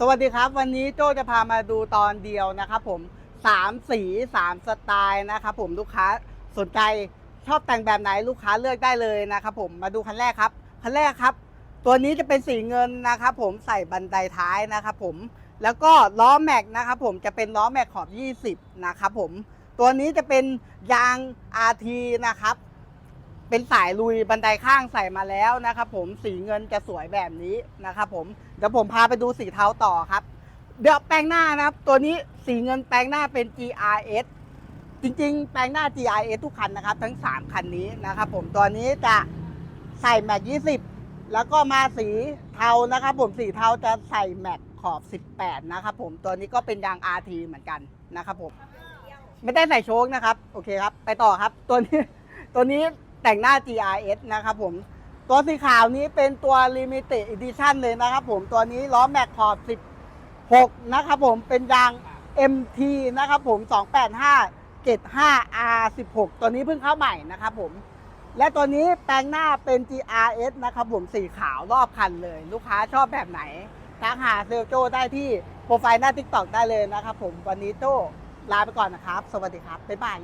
สวัสดีครับวันนี้โจจะพามาดูตอนเดียวนะครับผมสามสีสามสไตล์นะครับผมลูกค้าสนใจชอบแต่งแบบไหนลูกค้าเลือกได้เลยนะครับผมมาดูคันแรกครับคันแรกครับ ตัวนี้จะเป็นสีเงินนะครับผมใส่บันไดท้ายนะครับผมแล้วก็ล้อแม็กนะครับผมจะเป็นล้อแม็กขอบ 20 นะครับผมตัวนี้จะเป็นยาง RT นะครับ เป็นสายลุยบันไดข้างใส่มาแล้วนะครับผมสีเงินจะสวยแบบนี้นะครับผมเดี๋ยวผมพาไปดูสีเทาต่อครับ เดี๋ยวแปลงหน้านะครับ ตัวนี้สีเงินแปลงหน้าเป็น GRS จริงๆ แปลงหน้า GRS ทุกคันนะครับ ทั้ง 3 คันนี้นะครับผมตัวนี้จะใส่แม็ก20 แล้วก็มาสีเทานะครับผมสีเทาจะใส่แม็กขอบ 18 นะครับผมตัวนี้ก็เป็นยาง RT เหมือนกันนะครับผมไม่ได้ใส่โชคนะครับ โอเคครับ ไปต่อครับ ตัวนี้ตัวนี้ แต่งหน้า GRS นะครับผมตัวสีขาวนี้เป็นตัว Limited Edition เลยนะครับผมตัวนี้ล้อแม็กขอบ16 นะครับผมเป็นยาง MT นะครับผม 285เกต5 R16 ตัวนี้เพิ่งเข้าใหม่นะครับผม และตัวนี้แปลงหน้าเป็น GRS นะครับผมสีขาวรอบคันเลย ลูกค้าชอบแบบไหนทักหาเซลโจได้ที่โปรไฟล์หน้า TikTok ได้เลยนะครับผม วันนี้โจลาไปก่อนนะครับ สวัสดีครับ บ๊ายบาย